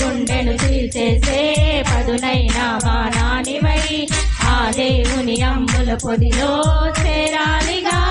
గుండెను తీసేసే పదునైనా మా ఆ దేవుని అమ్ముల పొదిలో చేరాలిగా.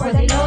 పొదిలో